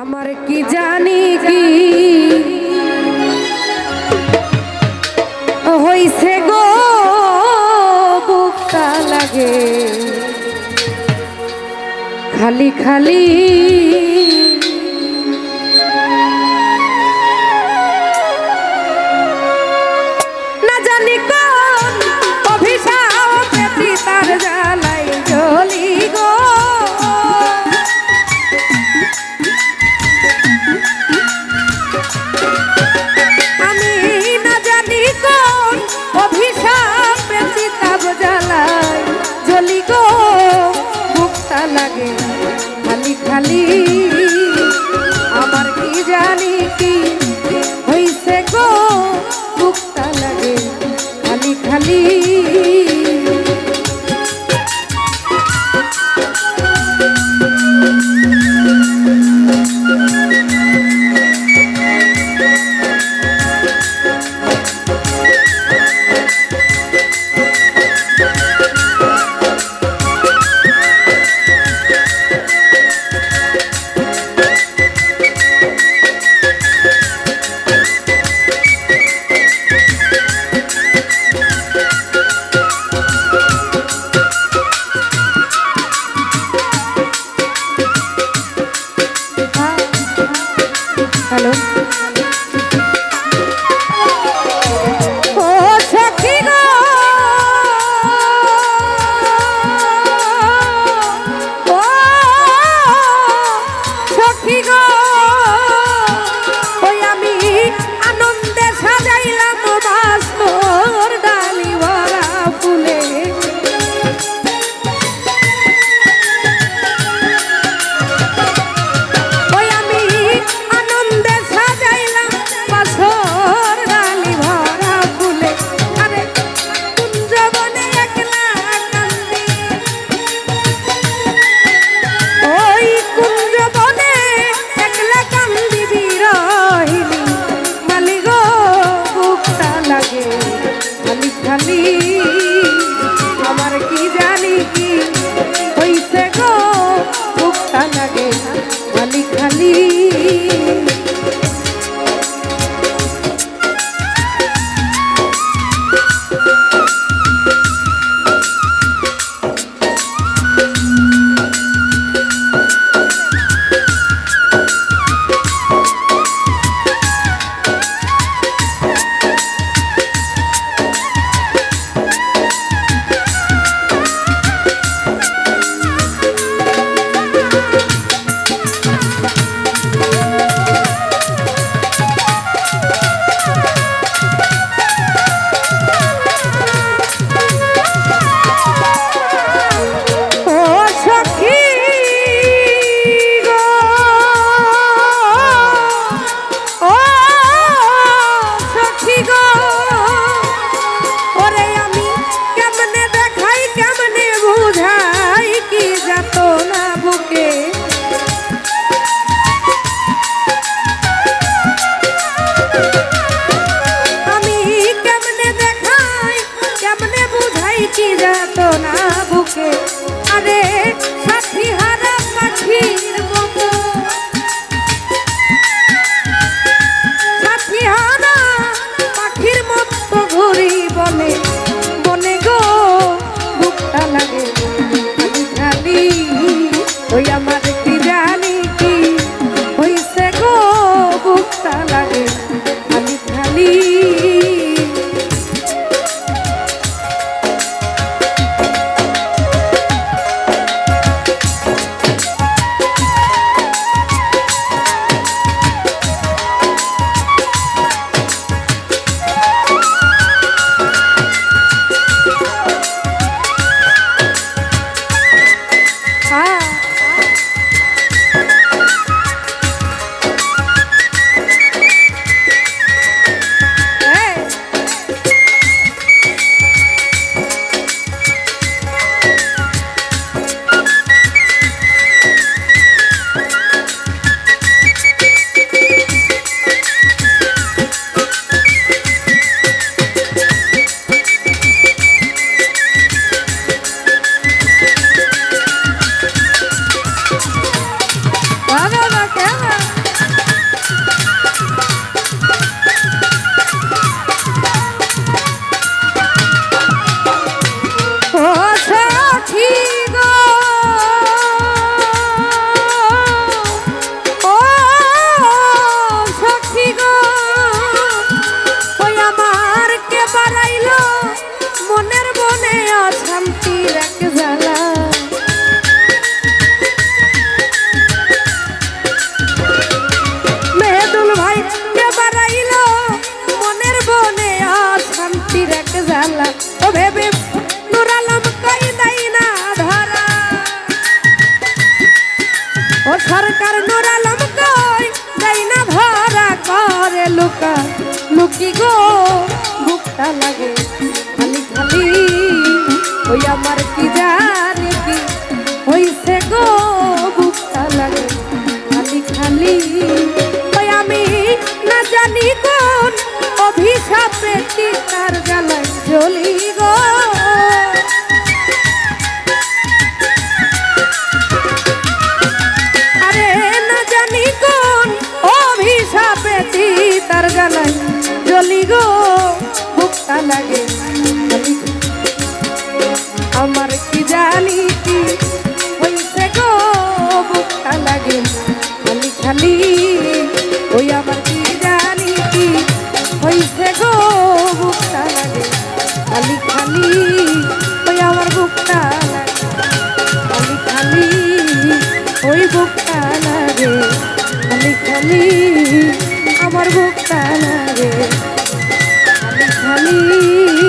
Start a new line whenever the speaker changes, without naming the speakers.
আমার কি জানি কি? হইছে গো বুকটা লাগে। খালি খালি লাগে। খালি খালি আমার কি জানি কি হইছে গো মুক্তা লাগে। খালি খালি মতো ওই আমার ও সরকার নুরালম কই যাই না ভরা করে লুকা। লুকি গো, ভুকটা লাগে, খালি খালি, ওই আমার কি যায়? আমার কি জানি কি হইছে গো? লাগে খালি খালি। ওই আমার কি জানি কি হইছে গো? খালি খালি। ওই আমার বুকটা লাগে খালি খালি। ওই লাগে খালি খালি। আমার বুকটা লাগে খালি খালি।